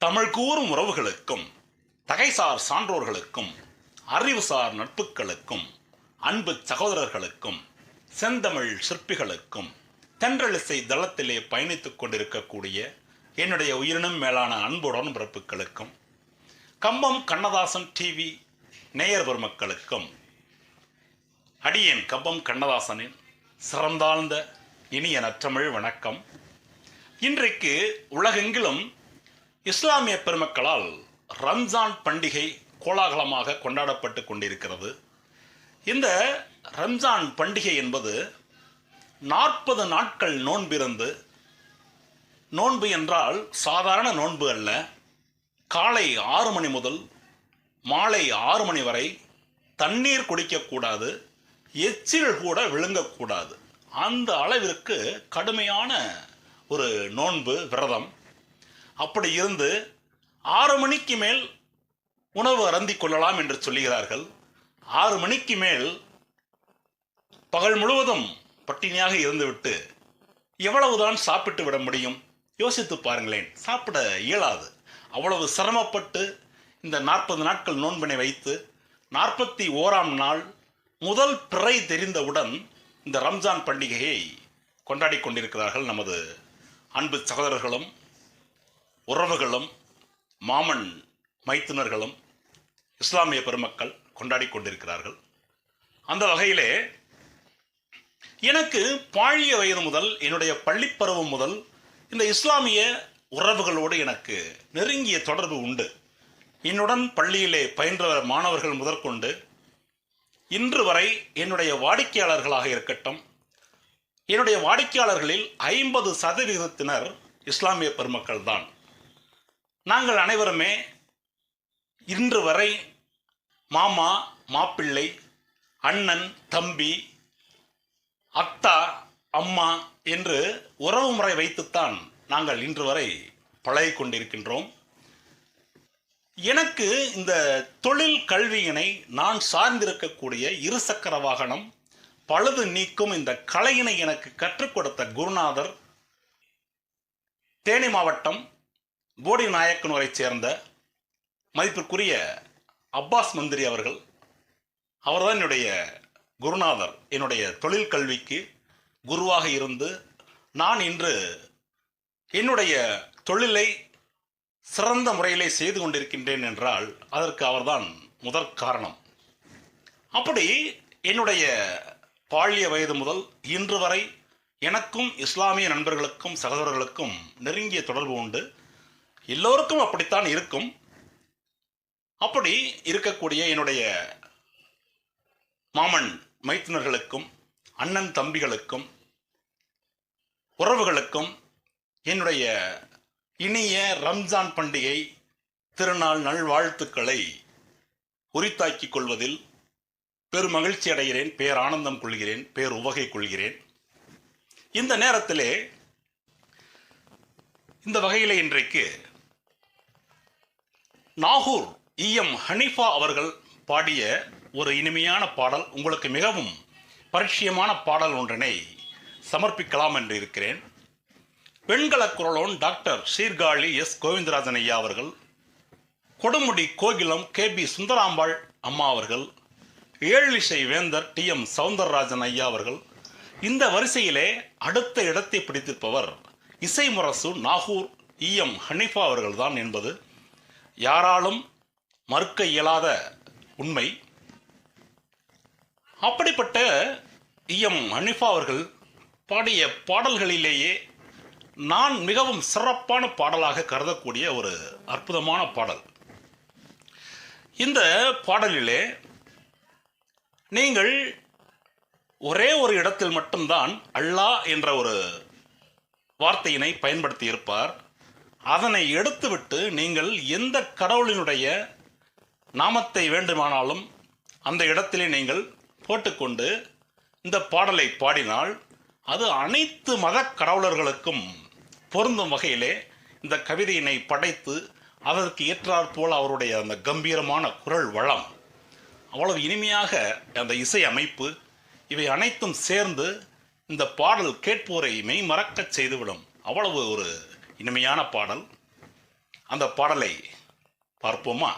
தமிழ் கூறும் உறவுகளுக்கும் தகைசார் சான்றோர்களுக்கும் அறிவுசார் நட்புகளுக்கும் அன்பு சகோதரர்களுக்கும் செந்தமிழ் சிற்பிகளுக்கும் தென்றலிசை தளத்திலே பயணித்துக் கொண்டிருக்கக்கூடிய என்னுடைய உயிரினும் மேலான அன்புடன் பிறப்புகளுக்கும் கம்பம் கண்ணதாசன் டிவி நேயர் பெருமக்களுக்கும் அடியேன் கம்பம் கண்ணதாசனின் சிறந்தாழ்ந்த இனிய நற்றமிழ் வணக்கம். இன்றைக்கு உலகெங்கிலும் இஸ்லாமிய பெருமக்களால் ரம்ஜான் பண்டிகை கோலாகலமாக கொண்டாடப்பட்டு கொண்டிருக்கிறது. இந்த ரம்ஜான் பண்டிகை என்பது நாற்பது நாட்கள் நோன்பிருந்து நோன்பு என்றால் சாதாரண நோன்பு அல்ல. காலை ஆறு மணி முதல் மாலை ஆறு மணி வரை தண்ணீர் குடிக்கக்கூடாது எச்சில் கூட விழுங்கக்கூடாது. அந்த அளவிற்கு கடுமையான ஒரு நோன்பு விரதம். அப்படி இருந்து ஆறு மணிக்கு மேல் உணவு அருந்திக் கொள்ளலாம் என்று சொல்லுகிறார்கள். ஆறு மணிக்கு மேல் பகல் முழுவதும் பட்டினியாக இருந்துவிட்டு எவ்வளவுதான் சாப்பிட்டு விட முடியும்? யோசித்து பாருங்களேன். சாப்பிட இயலாது. அவ்வளவு சிரமப்பட்டு இந்த நாற்பது நாட்கள் நோன்பினை வைத்து நாற்பத்தி ஓராம் நாள் முதல் பிறை தெரிந்தவுடன் இந்த ரம்ஜான் பண்டிகையை கொண்டாடி கொண்டிருக்கிறார்கள் நமது அன்பு சகோதரர்களும் உறவுகளும் மாமன் மைத்துனர்களும் இஸ்லாமிய பெருமக்கள் கொண்டாடி கொண்டிருக்கிறார்கள். அந்த வகையிலே எனக்கு பாழிய வயது முதல் என்னுடைய பள்ளிப்பருவம் முதல் இந்த இஸ்லாமிய உறவுகளோடு எனக்கு நெருங்கிய தொடர்பு உண்டு. என்னுடன் பள்ளியிலே பயின்ற மாணவர்கள் முதற்கொண்டு இன்று வரை என்னுடைய வாடிக்கையாளர்களாக இருக்கட்டும் என்னுடைய வாடிக்கையாளர்களில் ஐம்பது சதவிகிதத்தினர் இஸ்லாமிய பெருமக்கள் தான் நாங்கள் அனைவருமே இன்று வரை மாமா மாப்பிள்ளை அண்ணன் தம்பி அத்தா அம்மா என்று உறவு முறை வைத்துத்தான் நாங்கள் இன்று வரை பழகி கொண்டிருக்கின்றோம். எனக்கு இந்த தொழில் கல்வியினை நான் சார்ந்திருக்கக்கூடிய இருசக்கர வாகனம் பழுது நீக்கும் இந்த கலையினை எனக்கு கற்றுக் கொடுத்த குருநாதர் தேனி மாவட்டம் போடி நாயக்கனூரை சேர்ந்த மதிப்பிற்குரிய அப்பாஸ் மந்திரி அவர்கள் அவர்தான் என்னுடைய குருநாதர். என்னுடைய தொழில் கல்விக்கு குருவாக இருந்து நான் இன்று என்னுடைய தொழிலை சிறந்த முறையிலே செய்து கொண்டிருக்கின்றேன் என்றால் அதற்கு அவர்தான் முதற் காரணம். அப்படி என்னுடைய பாழிய வயது முதல் இன்று வரை எனக்கும் இஸ்லாமிய நண்பர்களுக்கும் சகோதரர்களுக்கும் நெருங்கிய தொடர்பு உண்டு. எல்லோருக்கும் அப்படித்தான் இருக்கும். அப்படி இருக்கக்கூடிய என்னுடைய மாமன் மைத்துனர்களுக்கும் அண்ணன் தம்பிகளுக்கும் உறவுகளுக்கும் என்னுடைய இனிய ரம்ஜான் பண்டிகை திருநாள் நல்வாழ்த்துக்களை உரித்தாக்கிக் கொள்வதில் பெருமகிழ்ச்சி அடைகிறேன் பேரானந்தம் கொள்கிறேன் பேர் உவகை கொள்கிறேன். இந்த நேரத்திலே இந்த வகையிலே இன்றைக்கு நாகூர் இஎம் ஹனீஃபா அவர்கள் பாடிய ஒரு இனிமையான பாடல் உங்களுக்கு மிகவும் பரிச்சயமான பாடல் ஒன்றினை சமர்ப்பிக்கலாம் என்று இருக்கிறேன். பெண்கள குரலோன் டாக்டர் சீர்காழி எஸ். கோவிந்தராஜன் ஐயா அவர்கள் கொடுமுடி கோகிலம் கே. பி. சுந்தராம்பாள் அம்மா அவர்கள் ஏழிசை வேந்தர் டி. எம். சவுந்தரராஜன் ஐயா அவர்கள் இந்த வரிசையிலே அடுத்த இடத்தை பிடித்திருப்பவர் இசை முரசு நாகூர் இஎம் ஹனீஃபா அவர்கள்தான் என்பது யாராலும் மறுக்க இயலாத உண்மை. அப்படிப்பட்ட எம். ஹனிஃபா அவர்கள் பாடிய பாடல்களிலேயே நான் மிகவும் சிறப்பான பாடலாக கருதக்கூடிய ஒரு அற்புதமான பாடல். இந்த பாடலிலே நீங்கள் ஒரே ஒரு இடத்தில் மட்டும்தான் அல்லாஹ் என்ற ஒரு வார்த்தையினை பயன்படுத்தி இருப்பார். அதனை எடுத்துவிட்டு நீங்கள் எந்த கடவுளினுடைய நாமத்தை வேண்டுமானாலும் அந்த இடத்திலே நீங்கள் போட்டுக்கொண்டு இந்த பாடலை பாடினால் அது அனைத்து மத கடவுளர்களுக்கும் பொருந்தும் வகையிலே இந்த கவிதையினை படைத்து அதற்கு ஏற்றாற்போல் அவருடைய அந்த கம்பீரமான குரல் வளம் அவ்வளவு இனிமையாக அந்த இசை அமைப்பு இவை அனைத்தும் சேர்ந்து இந்த பாடல் கேட்போரை மெய்மறக்கச் செய்துவிடும். அவ்வளவு ஒரு இனிமையான பாடல். அந்த பாடலை பார்ப்போமா?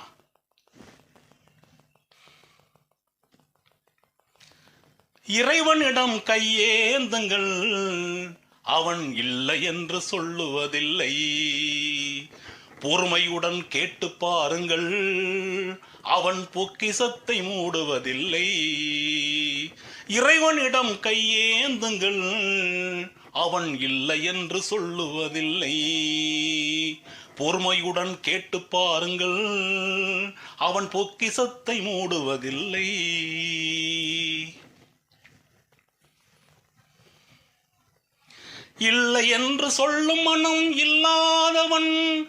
இறைவனிடம் கையேந்துங்கள். அவன் இல்லை என்று சொல்லுவதில்லை. பொறுமையுடன் கேட்டு பாருங்கள். அவன் பொக்கிசத்தை மூடுவதில்லை. இறைவனிடம் கையேந்துங்கள். அவன் இல்லை என்று சொல்லுவதில்லை. பொறுமையுடன் கேட்டு பாருங்கள். அவன் பொக்கிசத்தை மூடுவதில்லை. இல்லை என்று சொல்லும் மனம் இல்லாதவன்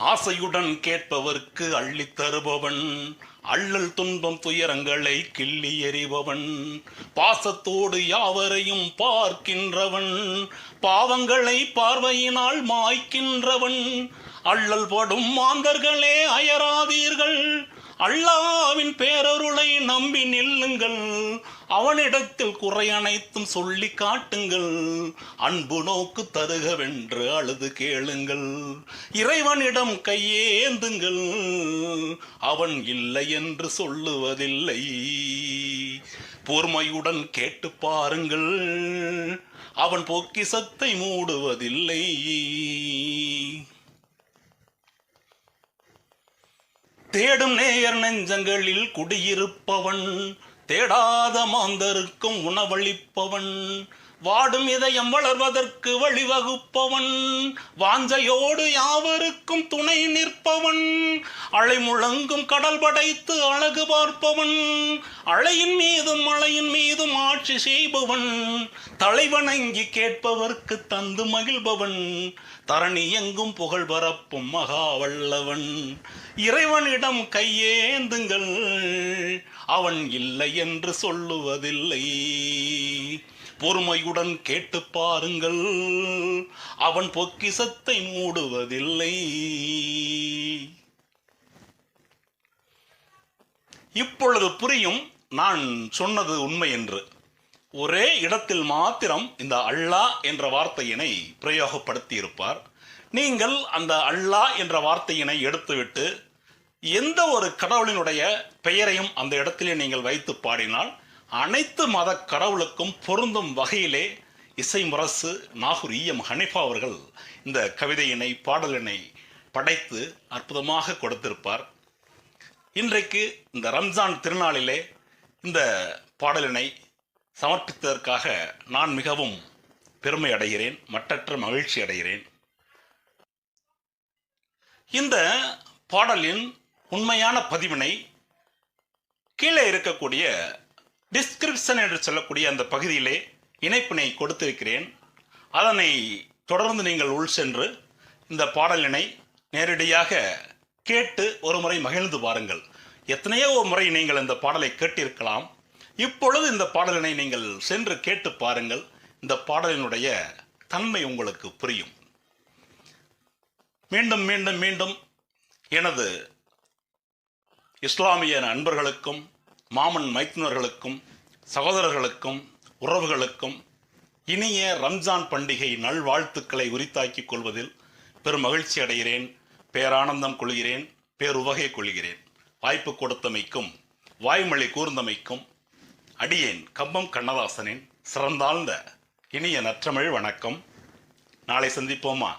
ஆசையுடன் கேட்பவர்க்கு அள்ளித் தருபவன். அள்ளல் துன்பம் துயரங்களை கிள்ளி எறிபவன். பாசத்தோடு யாவரையும் பார்க்கின்றவன். பாவங்களை பார்வையினால் மாய்க்கின்றவன். அள்ளல் படும் மாந்தர்களே அயராதீர்கள். அல்லாவின் பேரர் நம்பி நில்லுங்கள். அவனிடத்தில் குறை அனைத்தும் சொல்லி காட்டுங்கள். அன்பு நோக்கு தருகவென்று அழுது கேளுங்கள். இறைவனிடம் கையேந்துங்கள். அவன் இல்லை என்று சொல்லுவதில்லை. பொறுமையுடன் கேட்டு பாருங்கள். அவன் பொக்கிசத்தை மூடுவதில்லை. தேடும் நேயர் நெஞ்சங்களில் குடியிருப்பவன் தேடாத மாந்தருக்கும் உணவளிப்பவன். வாடும் இதயம் வளர்வதற்கு வழிவகுப்பவன். வாஞ்சையோடு யாவருக்கும் துணை நிற்பவன். அலை முழங்கும் கடல் படைத்து அழகு பார்ப்பவன். அலையின் மீதும் மலையின் மீதும் ஆட்சி செய்பவன். தலைவணங்கி கேட்பவர்க்கு தந்து மகிழ்பவன். தரணி எங்கும் புகழ் பரப்பும் மகாவல்லவன் இறைவனிடம் கையேந்துங்கள். அவன் இல்லை என்று சொல்லுவதில்லை. பொறுமையுடன் கேட்டு பாருங்கள். அவன் பொக்கிசத்தை மூடுவதில்லை. இப்பொழுது புரியும் நான் சொன்னது உண்மை என்று. ஒரே இடத்தில் மாத்திரம் இந்த அல்லா என்ற வார்த்தையினை பிரயோகப்படுத்தி இருப்பார் நீங்கள் அந்த அல்லாஹ் என்ற வார்த்தையினை எடுத்துவிட்டு எந்த ஒரு கடவுளினுடைய பெயரையும் அந்த இடத்திலே நீங்கள் வைத்து பாடினால் அனைத்து மத கடவுளுக்கும் பொருந்தும் வகையிலே இசை முரசு நாகூர் ஈயம் ஹனிஃபா அவர்கள் இந்த கவிதையினை பாடலினை படைத்து அற்புதமாக கொடுத்திருப்பார். இன்றைக்கு இந்த ரம்ஜான் திருநாளிலே இந்த பாடலினை சமர்ப்பித்ததற்காக நான் மிகவும் பெருமை அடைகிறேன் மற்றற்ற மகிழ்ச்சி அடைகிறேன். இந்த பாடலின் உண்மையான பதிவினை கீழே இருக்கக்கூடிய டிஸ்கிரிப்ஷன் என்று சொல்லக்கூடிய அந்த பகுதியிலே இணைப்பினை கொடுத்திருக்கிறேன். அதனை தொடர்ந்து நீங்கள் உள் சென்று இந்த பாடலினை நேரடியாக கேட்டு ஒரு முறை மகிழ்ந்து பாருங்கள் எத்தனையோ ஒரு முறை நீங்கள் இந்த பாடலை கேட்டிருக்கலாம். இப்பொழுது இந்த பாடலினை நீங்கள் சென்று கேட்டு பாருங்கள். இந்த பாடலினுடைய தன்மை உங்களுக்கு புரியும். மீண்டும் மீண்டும் மீண்டும் எனது இஸ்லாமிய நண்பர்களுக்கும் மாமன் மைத்துனர்களுக்கும் சகோதரர்களுக்கும் உறவுகளுக்கும் இனிய ரம்ஜான் பண்டிகை நல்வாழ்த்துக்களை உரித்தாக்கிக் கொள்வதில் பெரும் மகிழ்ச்சி அடைகிறேன். பேரானந்தம் கொள்கிறேன் பேருவகை கொள்கிறேன். வாய்ப்பு கொடுத்தமைக்கும் வாய்மொழி கூர்ந்தமைக்கும் அடியேன் கம்பம் கண்ணதாசனின் சிறந்தாழ்ந்த இனிய நற்றமிழ் வணக்கம். நாளை சந்திப்போமா?